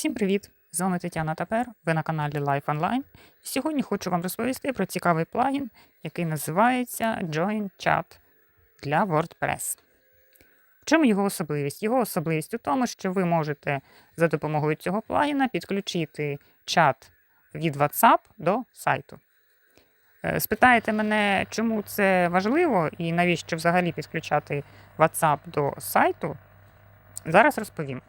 Всім привіт! З вами Тетяна Тапер, ви на каналі Life Online. Сьогодні хочу вам розповісти про цікавий плагін, який називається Join Chat для WordPress. В чому його особливість? Його особливість у тому, що ви можете за допомогою цього плагіна підключити чат від WhatsApp до сайту. Е, Спитаєте мене, чому це важливо і навіщо взагалі підключати WhatsApp до сайту? Зараз розповім.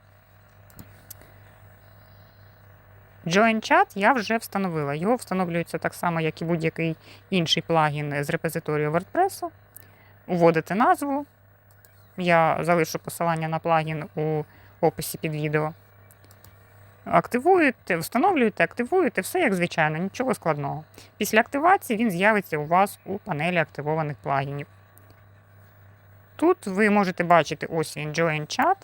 Join Chat я вже встановила. Його встановлюється так само, як і будь-який інший плагін з репозиторію WordPress. Уводите назву. Я залишу посилання на плагін у описі під відео. Активуєте, встановлюєте, активуєте, все як звичайно, нічого складного. Після активації він з'явиться у вас у панелі активованих плагінів. Тут ви можете бачити ось він Join Chat.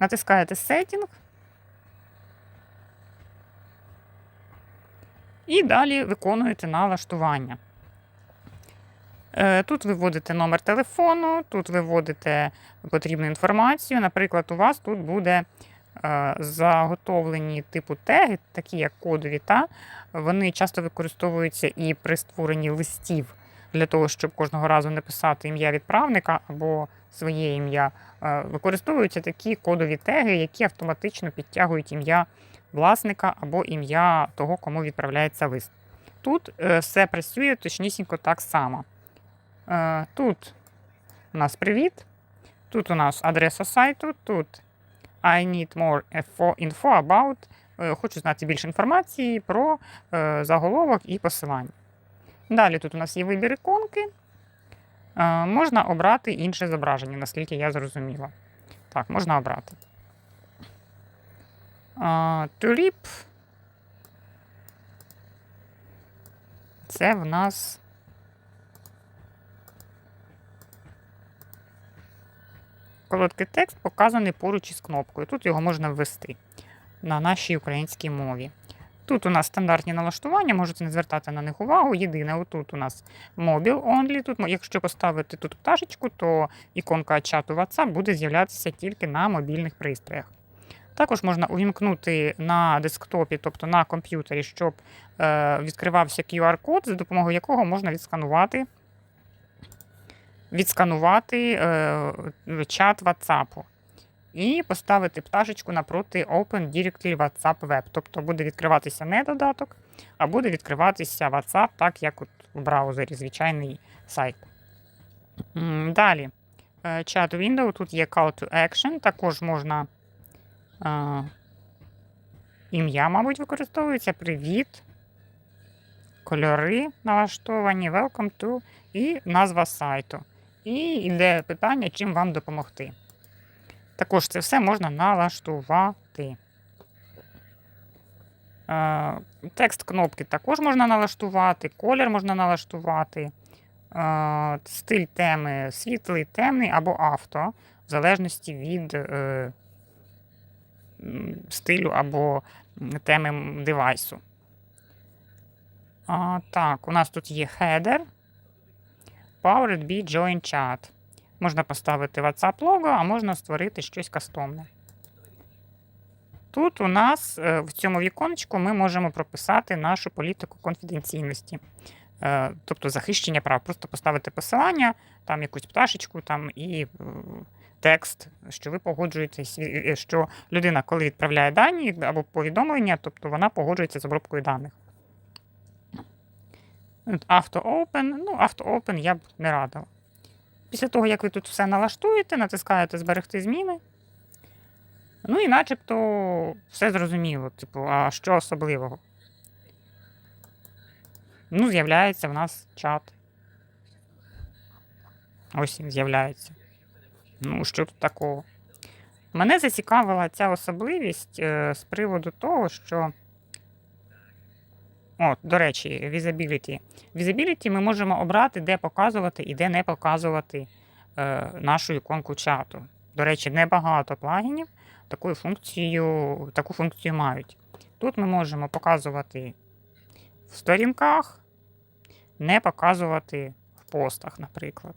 Натискаєте Setting. І далі виконуєте налаштування. Е, Тут ви вводите номер телефону, тут ви вводите потрібну інформацію. Наприклад, у вас тут буде е, заготовлені типу теги, такі як кодові, та вони часто використовуються і при створенні листів для того, щоб кожного разу не писати ім'я відправника або своє ім'я. Е, Використовуються такі кодові теги, які автоматично підтягують ім'я власника або ім'я того, кому відправляється лист. Тут е, все працює точнісінько так само. Е, Тут у нас привіт, тут у нас адреса сайту, тут I need more info about. е, Хочу знати більше інформації про заголовок і посилання. Далі тут у нас є вибір іконки. Можна обрати інше зображення, наскільки я зрозуміла. Так, можна обрати. А, Тюліп. Це в нас. Короткий текст показаний поруч із кнопкою. Тут його можна ввести на нашій українській мові. Тут у нас стандартні налаштування, можете не звертати на них увагу. Єдине, отут у нас Mobile Only. Тут, якщо поставити тут пташечку, то іконка чату WhatsApp буде з'являтися тільки на мобільних пристроях. Також можна увімкнути на десктопі, тобто на комп'ютері, щоб е, відкривався QR-код, за допомогою якого можна відсканувати, відсканувати е, чат WhatsApp. І поставити пташечку напроти Open Directly WhatsApp Web. Тобто буде відкриватися не додаток, а буде відкриватися WhatsApp, так як от в браузері, звичайний сайт. Далі. Е, Чат Window, тут є Call to Action, також можна. А, ім'я, мабуть, використовується. Привіт. Кольори налаштовані, welcome to і назва сайту. І йде питання, чим вам допомогти. Також це все можна налаштувати. Е, Текст кнопки також можна налаштувати, колір можна налаштувати, е, стиль теми світлий, темний або авто, в залежності від. Стилю або теми девайсу. А, так, у нас тут є header. Powered be Join Chat. Можна поставити WhatsApp лого, а можна створити щось кастомне. Тут у нас е, в цьому віконечку ми можемо прописати нашу політику конфіденційності. Е, Тобто захищення прав. Просто поставити посилання, там якусь пташечку там і е, текст, що ви погоджуєтесь, що людина, коли відправляє дані або повідомлення, тобто вона погоджується з обробкою даних. Auto-Open, ну, Auto-Open я б не радила. Після того, як ви тут все налаштуєте, натискаєте Зберегти зміни. Ну і начебто все зрозуміло. Типу, а що особливого? Ну, з'являється в нас чат. Ось він з'являється. Ну, що тут такого? Мене зацікавила ця особливість е, з приводу того, що. О, до речі, Visibility. Visibility ми можемо обрати, де показувати і де не показувати е, нашу іконку чату. До речі, небагато плагінів таку функцію, таку функцію мають. Тут ми можемо показувати в сторінках, не показувати в постах, наприклад.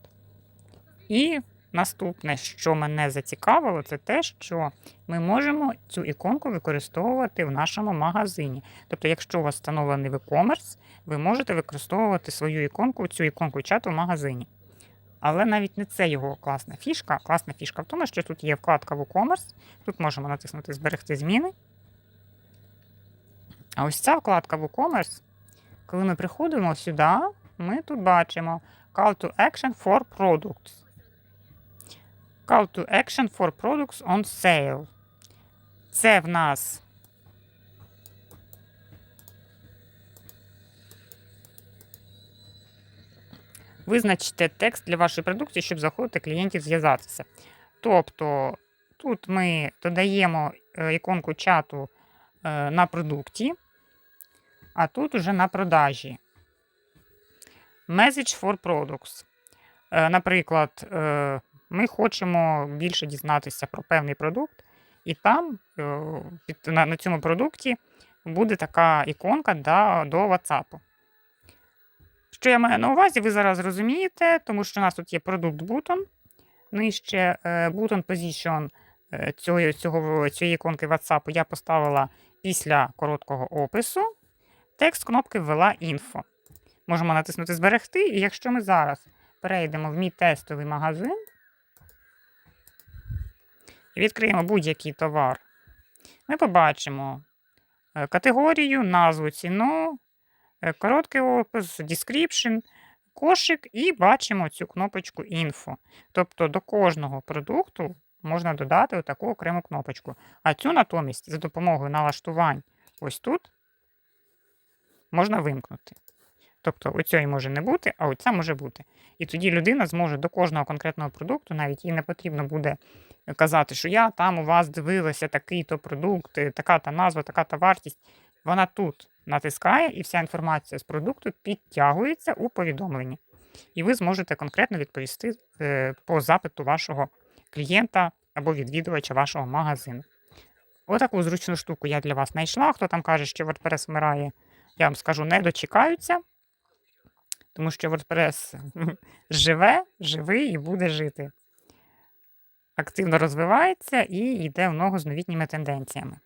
І Наступне, що мене зацікавило, це те, що ми можемо цю іконку використовувати в нашому магазині. Тобто, якщо у вас встановлений e-commerce, ви можете використовувати свою іконку, цю іконку чату в магазині. Але навіть не це його класна фішка. Класна фішка в тому, що тут є вкладка WooCommerce, тут можемо натиснути Зберегти зміни. А ось ця вкладка WooCommerce, коли ми приходимо сюди, ми тут бачимо Call to Action for Products. Call to Action for Products on Sale. Це в нас Визначте текст для вашої продукції, щоб заходити клієнтів зв'язатися. Тобто тут ми додаємо е, іконку чату е, на продукті, а тут уже на продажі. Message for products. Е, Наприклад, ми хочемо більше дізнатися про певний продукт, і там е, на, цьому продукті буде така іконка до WhatsApp. Що я маю на увазі, ви зараз розумієте, тому що у нас тут є продукт бутон. Нижче е, button position е, цього, цього, цієї іконки WhatsApp я поставила після короткого опису. Текст кнопки ввела інфо. Можемо натиснути Зберегти, і якщо ми зараз перейдемо в мій тестовий магазин відкриємо будь-який товар, ми побачимо е, категорію, назву, ціну, е, короткий опис, description, кошик і бачимо цю кнопочку інфо. Тобто до кожного продукту можна додати таку окрему кнопочку. А цю натомість за допомогою налаштувань ось тут можна вимкнути. Тобто оцієї може не бути, а оця може бути. І тоді людина зможе до кожного конкретного продукту, навіть їй не потрібно буде казати, що я там у вас дивилася такий-то продукт, е, така-то назва, така-то вартість. Вона тут натискає, і вся інформація з продукту підтягується у повідомленні. І ви зможете конкретно відповісти е, по запиту вашого клієнта або відвідувача вашого магазину. Отаку зручну штуку я для вас знайшла. Хто там каже, що WordPress вмирає, я вам скажу, не дочекаються. Тому що WordPress живе, живий і буде жити. Активно розвивається і йде в ногу з новітніми тенденціями.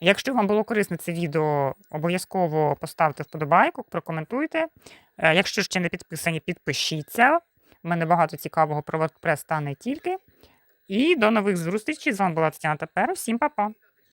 Якщо вам було корисне це відео, обов'язково поставте вподобайку, прокоментуйте. Е, Якщо ще не підписані, підпишіться. У мене багато цікавого про WordPress та не тільки. І до нових зустрічей. З вами була Тетяна Тепер. Всім па-па!